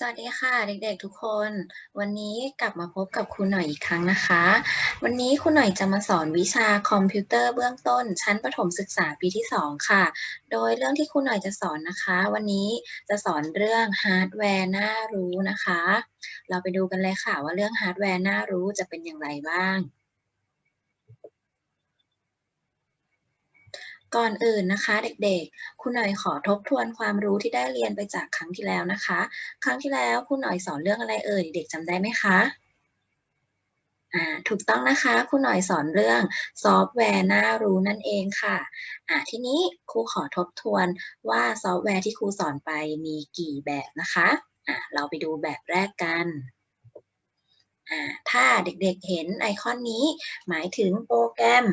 สวัสดีค่ะเด็กๆทุกคน วันนี้กลับมาพบกับครูหน่อยอีกครั้งนะคะ วันนี้ครูหน่อยจะมาสอนวิชาคอมพิวเตอร์เบื้องต้น ชั้นประถมศึกษาปีที่ 2 ค่ะ โดยเรื่องที่ครูหน่อยจะสอนนะคะ วันนี้จะสอนเรื่องฮาร์ดแวร์น่ารู้นะคะ เราไปดูกันเลยค่ะว่าเรื่องฮาร์ดแวร์น่ารู้จะเป็นอย่างไรบ้าง ก่อนอื่นนะคะเด็กๆ คุณหน่อยขอทบทวนความรู้ที่ได้เรียนไปจากครั้งที่แล้วนะคะ ครั้งที่แล้วคุณหน่อยสอนเรื่องอะไรเอ่ยเด็กจำได้ไหมคะอ่าถูกต้องนะคะคุณหน่อยสอนเรื่องซอฟต์แวร์น่ารู้นั่นเองค่ะอ่าทีนี้ครูขอทบทวนว่าซอฟต์แวร์ที่ครูสอนไปมีกี่แบบนะคะอ่าเราไปดูแบบแรกกันอ่าถ้าเด็กๆเห็นไอคอนนี้หมายถึงโปรแกรม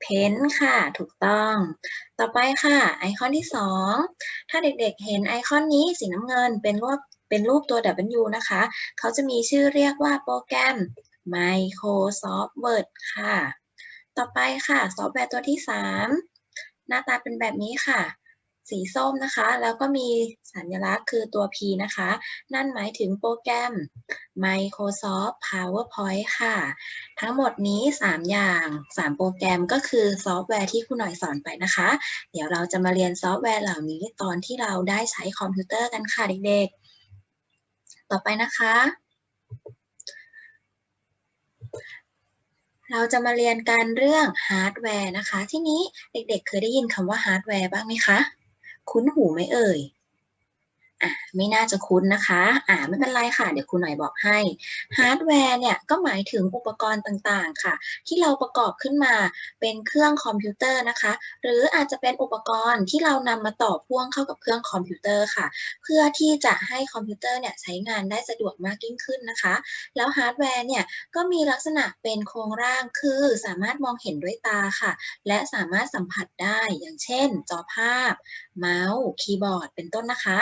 เพนค่ะ ถูกต้อง ต่อไปค่ะ ไอคอนที่ 2 ถ้าเด็กๆเห็นไอคอนนี้สีน้ำเงินเป็นรูปเป็นรูปตัว W นะคะ เขาจะมีชื่อเรียกว่าโปรแกรม Microsoft Word ค่ะ ต่อไปค่ะ ซอฟต์แวร์ตัวที่ 3 หน้าตาเป็นแบบนี้ค่ะ สีส้มนะคะ แล้วก็มีสัญลักษณ์คือตัว P นะคะ นั่นหมายถึงโปรแกรม Microsoft PowerPoint ค่ะ ทั้งหมดนี้ 3 อย่าง 3 โปรแกรมก็คือซอฟต์แวร์ที่คุณหน่อยสอนไปนะคะ เดี๋ยวเราจะมาเรียนซอฟต์แวร์เหล่านี้ตอนที่เราได้ใช้คอมพิวเตอร์กันค่ะเด็กๆ ต่อไปนะคะเราจะมาเรียนกันเรื่องฮาร์ดแวร์นะคะ ที่นี้เด็กๆ เคยได้ยินคำว่าฮาร์ดแวร์บ้างไหมคะ คุ้นหูไหมเอ่ยอะไม่น่าจะคุ้นนะคะอ่าไม่เป็นไรค่ะ เดี๋ยวครูหน่อยบอกให้ฮาร์ดแวร์เนี่ยก็หมายถึงอุปกรณ์ต่างๆค่ะ ที่เราประกอบขึ้นมาเป็นเครื่องคอมพิวเตอร์นะคะ หรืออาจจะเป็นอุปกรณ์ที่เรานำมาต่อพ่วงเข้ากับเครื่องคอมพิวเตอร์ค่ะ เพื่อที่จะให้คอมพิวเตอร์เนี่ยใช้งานได้สะดวกมากยิ่งขึ้นนะคะ แล้วฮาร์ดแวร์เนี่ยก็มีลักษณะเป็นโครงร่างคือสามารถมองเห็นด้วยตาค่ะ และสามารถสัมผัสได้อย่างเช่น จอภาพ เมาส์ คีย์บอร์ด เป็นต้นนะคะ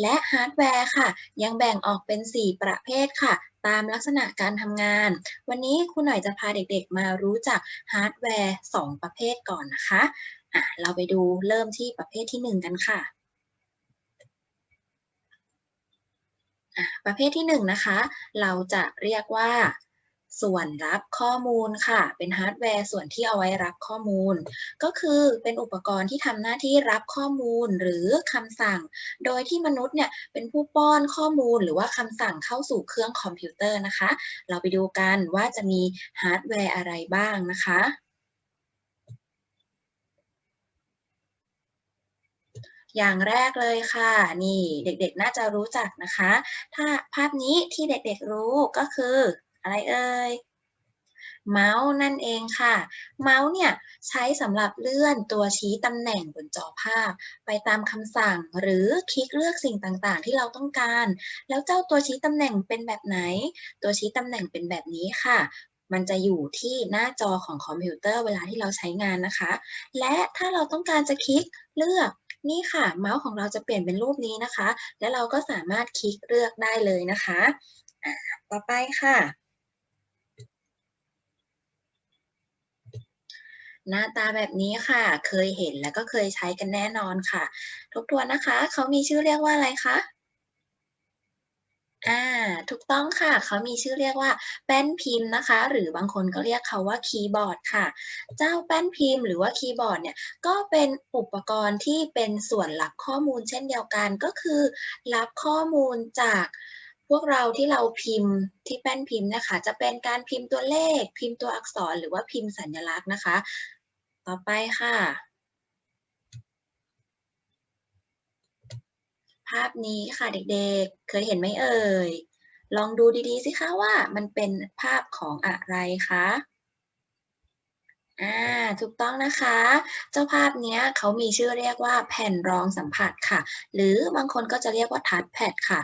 และฮาร์ดแวร์ค่ะ ยังแบ่งออกเป็น 4 ประเภทค่ะ ตามลักษณะการทำงาน วันนี้ครูหน่อยจะพาเด็กๆ มารู้จักฮาร์ดแวร์ 2 ประเภทก่อนนะคะอะเราไปดูเริ่มที่ประเภทที่ 1 กันค่ะอะประเภทที่1นะคะ เราจะเรียกว่า ส่วนรับข้อมูลค่ะ เป็นฮาร์ดแวร์ส่วนที่เอาไว้รับข้อมูล ก็คือเป็นอุปกรณ์ที่ทำหน้าที่รับข้อมูลหรือคำสั่ง โดยที่มนุษย์เนี่ยเป็นผู้ป้อนข้อมูลหรือว่าคำสั่งเข้าสู่เครื่องคอมพิวเตอร์นะคะ เราไปดูกันว่าจะมีฮาร์ดแวร์อะไรบ้างนะคะอย่างแรกเลยค่ะ นี่เด็กๆน่าจะรู้จักนะคะ ถ้าภาพนี้ที่เด็กๆรู้ก็คือ อะไรเอ่ยเมาส์นั่นเองค่ะ เมาส์เนี่ยใช้สำหรับเลื่อนตัวชี้ตำแหน่งบนจอภาพ ไปตามคำสั่งหรือคลิกเลือกสิ่งต่างๆ ที่เราต้องการ แล้วเจ้าตัวชี้ตำแหน่งเป็นแบบไหน ตัวชี้ตำแหน่งเป็นแบบนี้ค่ะ มันจะอยู่ที่หน้าจอของคอมพิวเตอร์เวลาที่เราใช้งานนะคะ และถ้าเราต้องการจะคลิกเลือกนี่ค่ะ เมาส์ของเราจะเปลี่ยนเป็นรูปนี้นะคะ และเราก็สามารถคลิกเลือกได้เลยนะคะ ต่อไปค่ะ หน้าตาแบบนี้ค่ะ เคยเห็นแล้วก็เคยใช้กันแน่นอนค่ะ ทบทวนนะคะ เขามีชื่อเรียกว่าอะไรคะอ่าถูกต้องค่ะ เขามีชื่อเรียกว่าแป้นพิมพ์นะคะ หรือบางคนก็เรียกเขาว่าคีย์บอร์ดค่ะ เจ้าแป้นพิมพ์หรือว่าคีย์บอร์ดเนี่ยก็เป็นอุปกรณ์ที่เป็นส่วนรับข้อมูลเช่นเดียวกันก็คือ รับข้อมูลจากพวกเราที่เราพิมพ์ที่แป้นพิมพ์นะคะ จะเป็นการพิมพ์ตัวเลข พิมพ์ตัวอักษรหรือว่าพิมพ์สัญลักษณ์นะคะ ต่อไปค่ะ ภาพนี้ค่ะเด็กๆ เคยเห็นไหมเอ่ย ลองดูดีๆสิคะว่ามันเป็นภาพของอะไรคะอ่าถูกต้องนะคะ เจ้าภาพเนี้ยเขามีชื่อเรียกว่าแผ่นรองสัมผัสค่ะ หรือบางคนก็จะเรียกว่าทัชแพดค่ะ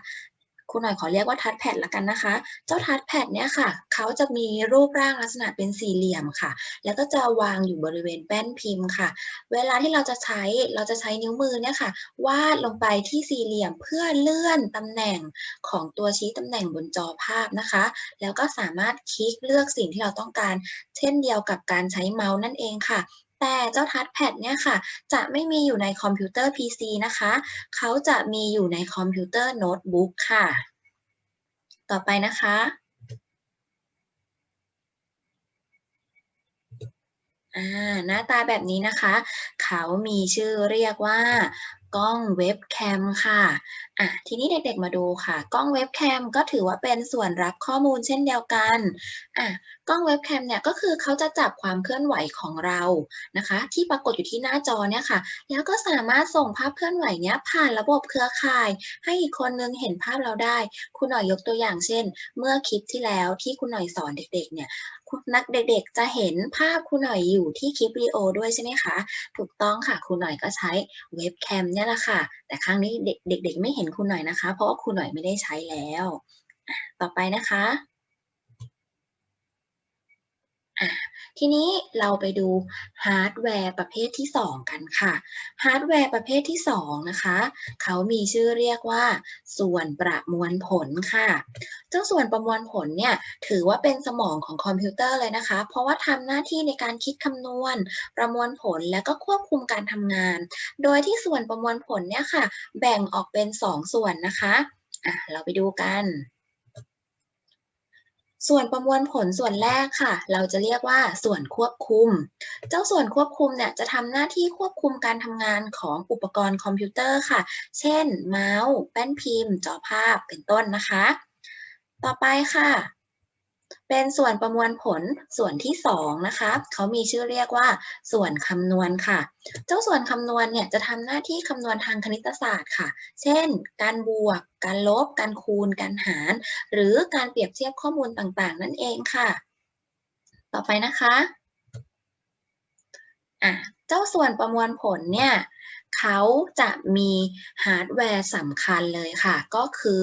ครูหน่อยขอเรียกว่าทัชแพดละกันนะคะ เจ้าทัชแพดเนี่ยค่ะ เขาจะมีรูปร่างลักษณะเป็นสี่เหลี่ยมค่ะ แล้วก็จะวางอยู่บริเวณแป้นพิมพ์ค่ะ เวลาที่เราจะใช้เราจะใช้นิ้วมือเนี่ยค่ะ วาดลงไปที่สี่เหลี่ยมเพื่อเลื่อนตำแหน่งของตัวชี้ตำแหน่งบนจอภาพนะคะ แล้วก็สามารถคลิกเลือกสิ่งที่เราต้องการ เช่นเดียวกับการใช้เมาส์นั่นเองค่ะ แต่เจ้าทัชแพดเนี่ยค่ะ จะไม่มีอยู่ในคอมพิวเตอร์ PC นะคะ เขาจะมีอยู่ในคอมพิวเตอร์โน้ตบุ๊กค่ะ ต่อไปนะคะอ่าหน้าตาแบบนี้นะคะ เขามีชื่อเรียกว่ากล้องเว็บแคมค่ะ อะทีนี้เด็กๆมาดูค่ะ กล้องเว็บแคมก็ถือว่าเป็นส่วนรับข้อมูลเช่นเดียวกันอะกล้องเว็บแคมเนี่ยก็คือเขาจะจับความเคลื่อนไหวของเรานะคะ ที่ปรากฏอยู่ที่หน้าจอเนี่ยค่ะ แล้วก็สามารถส่งภาพเคลื่อนไหวเนี้ยผ่านระบบเครือข่าย ให้อีกคนนึงเห็นภาพเราได้ คุณหน่อยยกตัวอย่างเช่น เมื่อคลิปที่แล้วที่คุณหน่อยสอนเด็กๆเนี่ยนักเด็กๆ จะเห็นภาพครูหน่อยอยู่ที่คลิปวิดีโอด้วยใช่ไหมคะ ถูกต้องค่ะครูหน่อยก็ใช้เว็บแคมเนี่ยแหละค่ะ แต่ครั้งนี้เด็กๆไม่เห็นครูหน่อยนะคะ เพราะว่าคุณหน่อยไม่ได้ใช้แล้ว ต่อไปนะคะอะ ทีนี้เราไปดูฮาร์ดแวร์ประเภทที่ 2 กันค่ะ ฮาร์ดแวร์ประเภทที่ 2 นะคะ เขามีชื่อเรียกว่า ส่วนประมวลผลค่ะ เจ้าส่วนประมวลผลเนี่ยถือว่าเป็นสมองของคอมพิวเตอร์เลยนะคะ เพราะว่าทำหน้าที่ในการคิดคำนวณ ประมวลผลและก็ควบคุมการทำงาน โดยที่ส่วนประมวลผลเนี่ยค่ะ แบ่งออกเป็น 2 ส่วนนะคะ อะ เราไปดูกัน ส่วนประมวลผลส่วนแรกค่ะ เราจะเรียกว่าส่วนควบคุม เจ้าส่วนควบคุมเนี่ยจะทำหน้าที่ควบคุมการทำงานของอุปกรณ์คอมพิวเตอร์ค่ะ เช่น เมาส์ แป้นพิมพ์ จอภาพเป็นต้นนะคะ ต่อไปค่ะ เป็นส่วนประมวลผลส่วนที่2นะคะเขามีชื่อเรียกว่าส่วนคำนวณค่ะ เจ้าส่วนคำนวณเนี่ยจะทำหน้าที่คำนวณทางคณิตศาสตร์ค่ะ เช่น การบวก การลบ การคูณ การหาร หรือการเปรียบเทียบข้อมูลต่างๆ นั่นเองค่ะ ต่อไปนะคะอะเจ้าส่วนประมวลผลเนี่ยเขาจะมีฮาร์ดแวร์สำคัญเลยค่ะ ก็คือ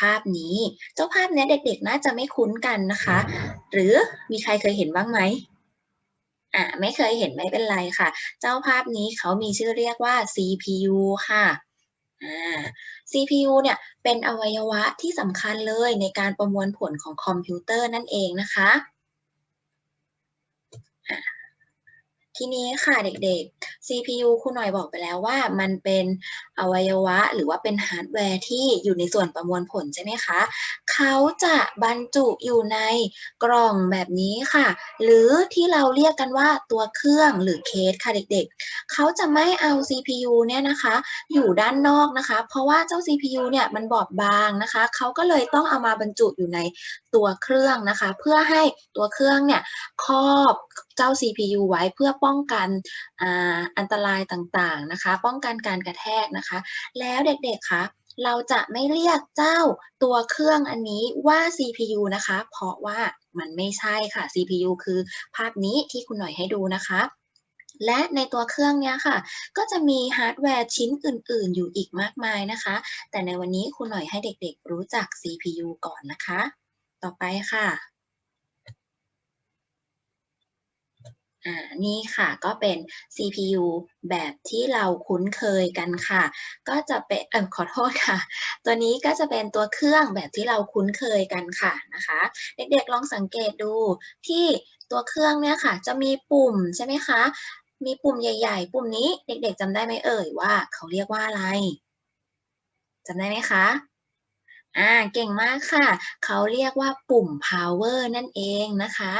ภาพนี้ เจ้าภาพเนี้ยเด็กๆ น่าจะไม่คุ้นกันนะคะ หรือมีใครเคยเห็นบ้างไหมอ่าไม่เคยเห็นไม่เป็นไรค่ะ เจ้าภาพนี้เขามีชื่อเรียกว่า CPU ค่ะอ่า CPU เนี่ยเป็นอวัยวะที่สำคัญเลยในการประมวลผลของคอมพิวเตอร์นั่นเองนะคะ ทีนี้ค่ะเด็กๆ CPU ครูหน่อยบอกไปแล้วว่ามันเป็นอวัยวะหรือว่าเป็นฮาร์ดแวร์ที่อยู่ในส่วนประมวลผลใช่ไหมคะ เขาจะบรรจุอยู่ในกล่องแบบนี้ค่ะ หรือที่เราเรียกกันว่าตัวเครื่องหรือเคสค่ะเด็กๆ เขาจะไม่เอา CPU เนี่ยนะคะ อยู่ด้านนอกนะคะ เพราะว่าเจ้า CPU เนี่ยมันบอบบางนะคะ เขาก็เลยต้องเอามาบรรจุอยู่ในตัวเครื่องนะคะ เพื่อให้ตัวเครื่องเนี่ยครอบ เจ้า CPU ไว้เพื่อป้องกันอันตรายต่างๆนะคะ ป้องกันการกระแทกนะคะ แล้วเด็กๆคะเราจะไม่เรียกเจ้าตัวเครื่องอันนี้ว่า CPU นะคะ เพราะว่ามันไม่ใช่ค่ะ CPU คือภาพนี้ที่คุณหน่อยให้ดูนะคะและในตัวเครื่องนี้ค่ะ ก็จะมีฮาร์ดแวร์ชิ้นอื่น ๆ อยู่อีกมากมายนะคะ แต่ในวันนี้คุณหน่อยให้เด็ก ๆ รู้จัก CPU ก่อนนะคะ ต่อไปค่ะ อ่านี่ค่ะก็เป็น CPU แบบที่เราคุ้นเคยกันค่ะ ก็จะเป็นเออขอโทษค่ะ ตัวนี้ก็จะเป็นตัวเครื่องแบบที่เราคุ้นเคยกันค่ะนะคะ เด็กๆลองสังเกตดูที่ตัวเครื่องเนี่ยค่ะ จะมีปุ่มใช่ไหมคะ มีปุ่มใหญ่ ๆ ปุ่มนี้เด็กๆจำได้ไหมเอ่ยว่าเขาเรียกว่าอะไรจำได้ไหมคะ อ่าเก่งมากค่ะ เขาเรียกว่าปุ่ม power นั่นเองนะคะ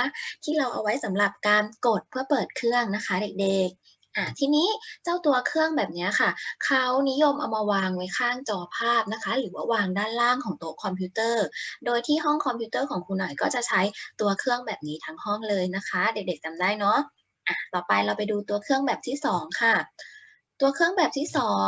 ที่เราเอาไว้สำหรับการกดเพื่อเปิดเครื่องนะคะเด็กๆอ่าทีนี้เจ้าตัวเครื่องแบบนี้ค่ะ เขานิยมเอามาวางไว้ข้างจอภาพนะคะ หรือว่าวางด้านล่างของโต๊ะคอมพิวเตอร์ โดยที่ห้องคอมพิวเตอร์ของครูหน่อยก็จะใช้ตัวเครื่องแบบนี้ทั้งห้องเลยนะคะ เด็กๆจำได้เนาะอะต่อไปเราไปดูตัวเครื่องแบบที่ 2 ค่ะ ตัวเครื่องแบบที่ 2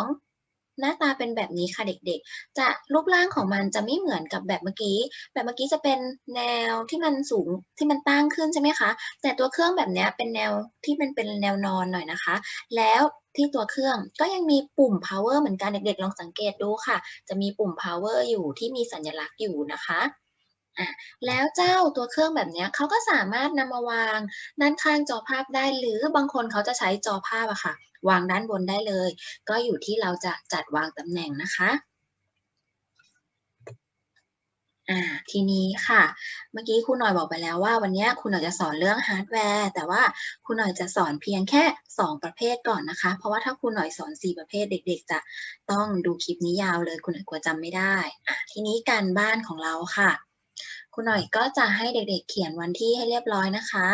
หน้าตาเป็นแบบนี้ค่ะเด็กๆ จะรูปร่างของมันจะไม่เหมือนกับแบบเมื่อกี้ แบบเมื่อกี้จะเป็นแนวที่มันสูงที่มันตั้งขึ้นใช่ไหมคะ แต่ตัวเครื่องแบบนี้เป็นแนวที่มันเป็นแนวนอนหน่อยนะคะ แล้วที่ตัวเครื่องก็ยังมีปุ่ม power เหมือนกันเด็กๆ ลองสังเกตดูค่ะ จะมีปุ่ม power อยู่ที่มีสัญลักษณ์อยู่นะคะ อะแล้วเจ้าตัวเครื่องแบบนี้เขาก็สามารถนำมาวางด้านข้างจอภาพได้ หรือบางคนเขาจะใช้จอภาพอะค่ะ วางด้านบนได้เลย ก็อยู่ที่เราจะจัดวางตำแหน่งนะคะอ่าทีนี้ค่ะ เมื่อกี้ครูหน่อยบอกไปแล้วว่า วันนี้ครูหน่อยจะสอนเรื่องฮาร์ดแวร์ แต่ว่าครูหน่อยจะสอนเพียงแค่ 2 ประเภทก่อนนะคะ เพราะว่าถ้าครูหน่อยสอน 4 ประเภทเด็ก ๆ จะต้องดูคลิปนี้ยาวเลยครูหน่อยกลัวจำไม่ได้อะทีนี้การบ้านของเราค่ะ ครูหน่อยก็จะให้เด็กๆเขียนวันที่ให้เรียบร้อยนะคะ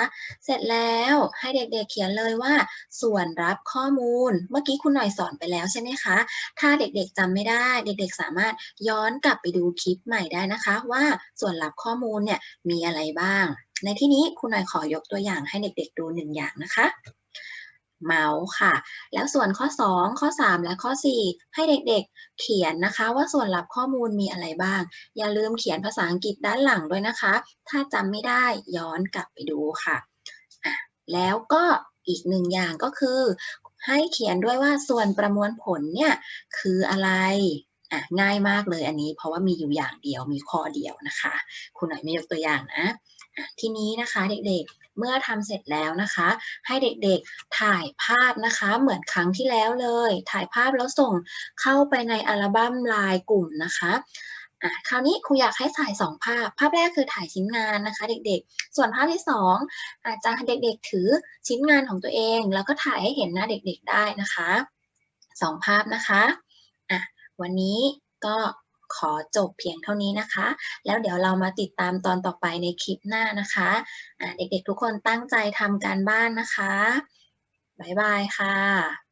เสร็จแล้วให้เด็กๆเขียนเลยว่า ส่วนรับข้อมูล เมื่อกี้ครูหน่อยสอนไปแล้วใช่ไหมคะ ถ้าเด็กๆจำไม่ได้ เด็กๆสามารถย้อนกลับไปดูคลิปใหม่ได้นะคะ ว่าส่วนรับข้อมูลเนี่ยมีอะไรบ้าง ในที่นี้ครูหน่อยขอยกตัวอย่างให้เด็กๆดูหนึ่งอย่างนะคะ เมาส์ค่ะ แล้วส่วนข้อ 2 ข้อ 3 และข้อ 4 ให้เด็กๆ เขียนนะคะ ว่าส่วนรับข้อมูลมีอะไรบ้าง อย่าลืมเขียนภาษาอังกฤษด้านหลังด้วยนะคะ ถ้าจำไม่ได้ย้อนกลับไปดูค่ะ แล้วก็อีกหนึ่งอย่างก็คือ ให้เขียนด้วยว่าส่วนประมวลผลเนี่ยคืออะไรอะง่ายมากเลยอันนี้ เพราะว่ามีอยู่อย่างเดียวมีข้อเดียวนะคะ คุณหน่อยไม่ยกตัวอย่างนะอะทีนี้นะคะเด็กๆ เมื่อทำเสร็จแล้วนะคะ ให้เด็กๆถ่ายภาพนะคะ เหมือนครั้งที่แล้วเลย ถ่ายภาพแล้วส่งเข้าไปในอัลบั้มลน์กลุ่มนะคะอะคราวนี้ครูอยากให้ถ่ายสองภาพ ภาพแรกคือถ่ายชิ้นงานนะคะ เด็กๆ ส่วนภาพที่สองอาจจะเด็กๆ ถือชิ้นงานของตัวเอง แล้วก็ถ่ายให้เห็นหน้าเด็กๆได้นะคะสองภาพนะคะอะวันนี้ก็ ขอจบเพียงเท่านี้นะคะ แล้วเดี๋ยวเรามาติดตามตอนต่อไปในคลิปหน้านะคะะเด็กๆทุกคนตั้งใจทำการบ้านนะคะ บ๊ายบายค่ะ